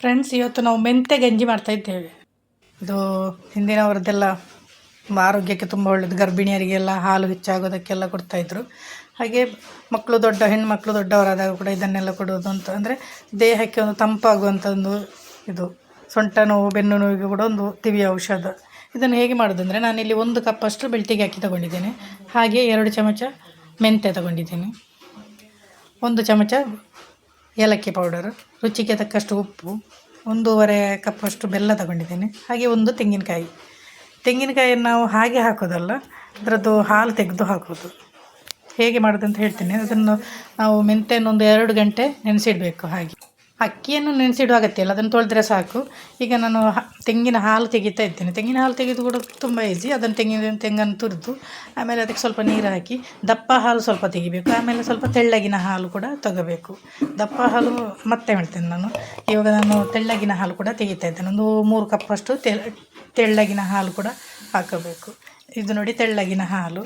Friends ಇವತ್ತು ನಾವು ಮೆಂತೆ ಗಂಜಿ ಮಾಡ್ತಾ ಇದ್ದೇವೆ. ಇದು ಹಿಂದಿನವರದ್ದೆಲ್ಲ ಆರೋಗ್ಯಕ್ಕೆ ತುಂಬ ಒಳ್ಳೇದು. ಗರ್ಭಿಣಿಯರಿಗೆಲ್ಲ ಹಾಲು ಹೆಚ್ಚಾಗೋದಕ್ಕೆಲ್ಲ ಕೊಡ್ತಾಯಿದ್ರು ಹಾಗೆ ಮಕ್ಕಳು ದೊಡ್ಡ, ಹೆಣ್ಮಕ್ಳು ದೊಡ್ಡವರಾದಾಗ ಕೂಡ ಇದನ್ನೆಲ್ಲ ಕೊಡೋದು ಅಂತ. ಅಂದರೆ ದೇಹಕ್ಕೆ ಒಂದು ತಂಪಾಗುವಂಥ ಒಂದು ಇದು, ಸೊಂಟ ನೋವು, ಬೆನ್ನು ನೋವಿಗೆ ಕೂಡ ಒಂದು ತಿವಿ ಔಷಧ. ಇದನ್ನು ಹೇಗೆ ಮಾಡೋದಂದರೆ ನಾನಿಲ್ಲಿ ಒಂದು ಕಪ್ಪಷ್ಟು ಬೆಳ್ತಿಗೆ ಹಾಕಿ ತಗೊಂಡಿದ್ದೇನೆ. ಹಾಗೆ ಎರಡು ಚಮಚ ಮೆಂತೆ ತಗೊಂಡಿದ್ದೇನೆ. ಒಂದು ಚಮಚ ಏಲಕ್ಕಿ ಪೌಡರ್ ರುಚಿಗೆ ತಕ್ಕಷ್ಟು ಉಪ್ಪು, ಒಂದೂವರೆ ಕಪ್ಪಷ್ಟು ಬೆಲ್ಲ ತಗೊಂಡಿದ್ದೇನೆ. ಹಾಗೆ ಒಂದು ತೆಂಗಿನಕಾಯಿ. ತೆಂಗಿನಕಾಯಿಯನ್ನು ನಾವು ಹಾಗೆ ಹಾಕೋದಲ್ಲ ಅದರದ್ದು ಹಾಲು ತೆಗೆದು ಹಾಕೋದು ಹೇಗೆ ಮಾಡೋದಂತ ಹೇಳ್ತೀನಿ. ಅದನ್ನು ನಾವು ಮೆಂತೆಯನ್ನು ಒಂದು ಎರಡು ಗಂಟೆ ನೆನೆಸಿಡಬೇಕು ಹಾಗೆ. ಅಕ್ಕಿಯನ್ನು ನೆನೆಸಿಡುವ ಅಗತ್ಯ ಇಲ್ಲ ಅದನ್ನು ತೊಳೆದ್ರೆ ಸಾಕು. ಈಗ ನಾನು ತೆಂಗಿನ ಹಾಲು ತೆಗಿತಾ ಇದ್ದೇನೆ. ತೆಂಗಿನ ಹಾಲು ತೆಗೆದು ಕೂಡ ತುಂಬ ಈಸಿ ಅದನ್ನು ತೆಂಗಿನ ತೆಂಗನ್ನು ತುರಿದು, ಆಮೇಲೆ ಅದಕ್ಕೆ ಸ್ವಲ್ಪ ನೀರು ಹಾಕಿ, ದಪ್ಪ ಹಾಲು ಸ್ವಲ್ಪ ತೆಗಿಬೇಕು. ಆಮೇಲೆ ಸ್ವಲ್ಪ ತೆಳ್ಳಗಿನ ಹಾಲು ಕೂಡ ತಗೋಬೇಕು. ದಪ್ಪ ಹಾಲು ಮತ್ತೆ ಹೇಳ್ತೇನೆ ನಾನು. ಇವಾಗ ನಾನು ತೆಳ್ಳಗಿನ ಹಾಲು ಕೂಡ ತೆಗಿತಾ ಇದ್ದೇನೆ. ಒಂದು ಮೂರು ಕಪ್ಪಷ್ಟು ತೆಳ್ಳಗಿನ ಹಾಲು ಕೂಡ ಹಾಕಬೇಕು. ಇದು ನೋಡಿ ತೆಳ್ಳಗಿನ ಹಾಲು.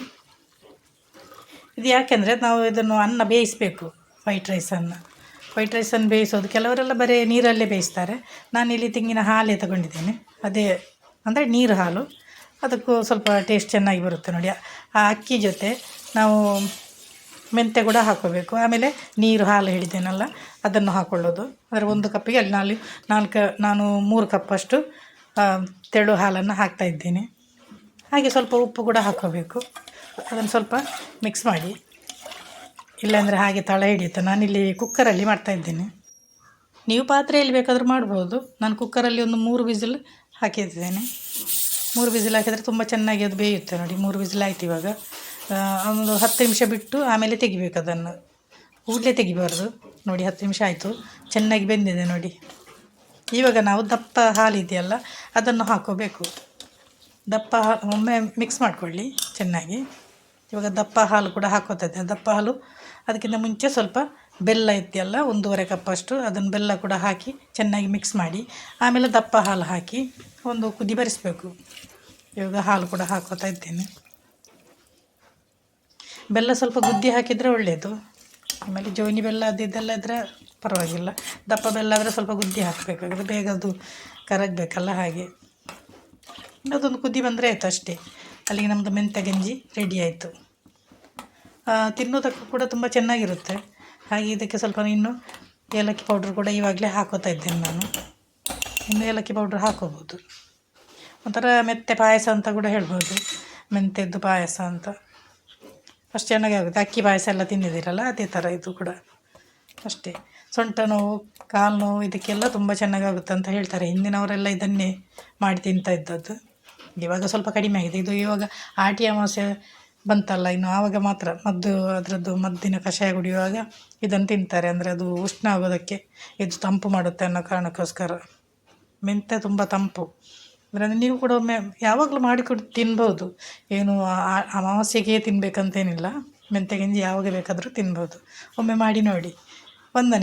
ಇದು ಯಾಕೆಂದರೆ ನಾವು ಇದನ್ನು ಅನ್ನ ಬೇಯಿಸಬೇಕು ವೈಟ್ ರೈಸನ್ನು ವೈಟ್ ರೈಸನ್ನು ಬೇಯಿಸೋದು. ಕೆಲವರೆಲ್ಲ ಬರೀ ನೀರಲ್ಲೇ ಬೇಯಿಸ್ತಾರೆ. ನಾನಿಲ್ಲಿ ತೆಂಗಿನ ಹಾಲೇ ತಗೊಂಡಿದ್ದೇನೆ. ಅದೇ ಅಂದರೆ ನೀರು ಹಾಲು. ಅದಕ್ಕೂ ಸ್ವಲ್ಪ ಟೇಸ್ಟ್ ಚೆನ್ನಾಗಿ ಬರುತ್ತೆ ನೋಡಿ. ಆ ಅಕ್ಕಿ ಜೊತೆ ನಾವು ಮೆಂತೆ ಕೂಡ ಹಾಕೋಬೇಕು ಆಮೇಲೆ ನೀರು ಹಾಲು ಹೇಳಿದ್ದೇನಲ್ಲ, ಅದನ್ನು ಹಾಕ್ಕೊಳ್ಳೋದು ಅಂದರೆ ಒಂದು ಕಪ್ಪಿಗೆ ಅಲ್ಲಿ ನಾಲ್ಕು ನಾಲ್ಕು, ನಾನು ಮೂರು ಕಪ್ಪಷ್ಟು ತೆಳು ಹಾಲನ್ನು ಹಾಕ್ತಾ ಇದ್ದೇನೆ. ಹಾಗೆ ಸ್ವಲ್ಪ ಉಪ್ಪು ಕೂಡ ಹಾಕೋಬೇಕು ಅದನ್ನು ಸ್ವಲ್ಪ ಮಿಕ್ಸ್ ಮಾಡಿ. ಇಲ್ಲಾಂದರೆ ಹಾಗೆ ತಳ ಹಿಡಿಯುತ್ತೆ. ನಾನಿಲ್ಲಿ ಕುಕ್ಕರಲ್ಲಿ ಮಾಡ್ತಾ ಇದ್ದೇನೆ. ನೀವು ಪಾತ್ರೆಯಲ್ಲಿ ಬೇಕಾದರೂ ಮಾಡ್ಬೋದು. ನಾನು ಕುಕ್ಕರಲ್ಲಿ ಒಂದು ಮೂರು ವಿಸಿಲ್ ಹಾಕಿದ್ದೇನೆ. ಮೂರು ವಿಸಿಲ್ ಹಾಕಿದರೆ ತುಂಬ ಚೆನ್ನಾಗಿ ಅದು ಬೇಯುತ್ತೆ ನೋಡಿ. ಮೂರು ವಿಸಿಲ್ ಆಯ್ತು ಇವಾಗ. ಒಂದು ಹತ್ತು ನಿಮಿಷ ಬಿಟ್ಟು ಆಮೇಲೆ ತೆಗಿಬೇಕು ಅದನ್ನು. ಕೂಡಲೇ ತೆಗಿಬಾರ್ದು. ನೋಡಿ, ಹತ್ತು ನಿಮಿಷ ಆಯಿತು. ಚೆನ್ನಾಗಿ ಬೆಂದಿದೆ ನೋಡಿ. ಇವಾಗ ನಾವು ದಪ್ಪ ಹಾಲಿದೆಯಲ್ಲ, ಅದನ್ನು ಹಾಕೋಬೇಕು. ದಪ್ಪ ಒಮ್ಮೆ ಮಿಕ್ಸ್ ಮಾಡಿಕೊಳ್ಳಿ ಚೆನ್ನಾಗಿ. ಇವಾಗ ದಪ್ಪ ಹಾಲು ಕೂಡ ಹಾಕೋತೈತೆ. ದಪ್ಪ ಹಾಲು, ಅದಕ್ಕಿಂತ ಮುಂಚೆ ಸ್ವಲ್ಪ ಬೆಲ್ಲ ಇದೆಯಲ್ಲ ಒಂದೂವರೆ ಕಪ್ಪಷ್ಟು ಅದನ್ನು ಬೆಲ್ಲ ಕೂಡ ಹಾಕಿ ಚೆನ್ನಾಗಿ ಮಿಕ್ಸ್ ಮಾಡಿ, ಆಮೇಲೆ ದಪ್ಪ ಹಾಲು ಹಾಕಿ ಒಂದು ಕುದಿ ಬರಿಸಬೇಕು. ಇವಾಗ ಹಾಲು ಕೂಡ ಹಾಕೋತಾ ಇದ್ದೇನೆ. ಬೆಲ್ಲ ಸ್ವಲ್ಪ ಗುದ್ದಿ ಹಾಕಿದರೆ ಒಳ್ಳೆಯದು ಆಮೇಲೆ ಜೋನಿ ಬೆಲ್ಲ ಅದು ಇದೆಲ್ಲ ಇದ್ದರೆ ಪರವಾಗಿಲ್ಲ. ದಪ್ಪ ಬೆಲ್ಲ ಆದರೆ ಸ್ವಲ್ಪ ಗುದ್ದಿ ಹಾಕಬೇಕು. ಯಾಕಂದರೆ ಬೇಗ ಅದು ಕರಗಬೇಕಲ್ಲ ಹಾಗೆ. ಅದೊಂದು ಕುದಿ ಬಂದರೆ ಆಯಿತು ಅಷ್ಟೇ. ಅಲ್ಲಿಗೆ ನಮ್ಮದು ಮೆಂತ್ಯ ಗಂಜಿ ರೆಡಿ ಆಯಿತು. ತಿನ್ನೋದಕ್ಕೂ ಕೂಡ ತುಂಬ ಚೆನ್ನಾಗಿರುತ್ತೆ. ಹಾಗೆ ಇದಕ್ಕೆ ಸ್ವಲ್ಪ ಇನ್ನು ಏಲಕ್ಕಿ ಪೌಡ್ರ್ ಕೂಡ ಇವಾಗಲೇ ಹಾಕೋತಾ ಇದ್ದೇನೆ ನಾನು. ಇನ್ನು ಏಲಕ್ಕಿ ಪೌಡ್ರ್ ಹಾಕೋಬೋದು. ಒಂಥರ ಮೆತ್ತೆ ಪಾಯಸ ಅಂತ ಕೂಡ ಹೇಳ್ಬೋದು. ಮೆಂತೆದ್ದು ಪಾಯಸ ಅಂತ. ಅಷ್ಟು ಚೆನ್ನಾಗಿ ಆಗುತ್ತೆ. ಅಕ್ಕಿ ಪಾಯಸ ಎಲ್ಲ ತಿಂದಿದ್ದೀರಲ್ಲ, ಅದೇ ಥರ ಇದು ಕೂಡ. ಅಷ್ಟೇ. ಸೊಂಟ ನೋವು, ಕಾಲು ನೋವು, ಇದಕ್ಕೆಲ್ಲ ತುಂಬ ಚೆನ್ನಾಗಾಗುತ್ತೆ ಅಂತ ಹೇಳ್ತಾರೆ. ಹಿಂದಿನವರೆಲ್ಲ ಇದನ್ನೇ ಮಾಡಿ ತಿಂತಾ ಇದ್ದದ್ದು. ಇವಾಗ ಸ್ವಲ್ಪ ಕಡಿಮೆ ಆಗಿದೆ. ಇದು ಇವಾಗ ಆಟಿ ಅಮಾವಾಸ್ಯೆ ಬಂತಲ್ಲ ಇನ್ನು ಆವಾಗ ಮಾತ್ರ ಮದ್ದು, ಅದರದ್ದು ಮದ್ದಿನ ಕಷಾಯ ಕುಡಿಯುವಾಗ ಇದನ್ನು ತಿಂತಾರೆ. ಅಂದರೆ ಅದು ಉಷ್ಣ ಆಗೋದಕ್ಕೆ ಇದು ತಂಪು ಮಾಡುತ್ತೆ ಅನ್ನೋ ಕಾರಣಕ್ಕೋಸ್ಕರ. ಮೆಂತ್ಯ ತುಂಬ ತಂಪು. ಅಂದರೆ ನೀವು ಕೂಡ ಒಮ್ಮೆ ಯಾವಾಗಲೂ ಮಾಡಿಕೊಟ್ಟು ತಿನ್ಬೋದು. ಏನು ಅಮಾವಾಸ್ಯೆಗೆ ತಿನ್ನಬೇಕಂತೇನಿಲ್ಲ ಮೆಂತ್ಯ ಗಂಜಿ ಯಾವಾಗ ಬೇಕಾದರೂ ತಿನ್ಬೋದು. ಒಮ್ಮೆ ಮಾಡಿ ನೋಡಿ. ವಂದನೆ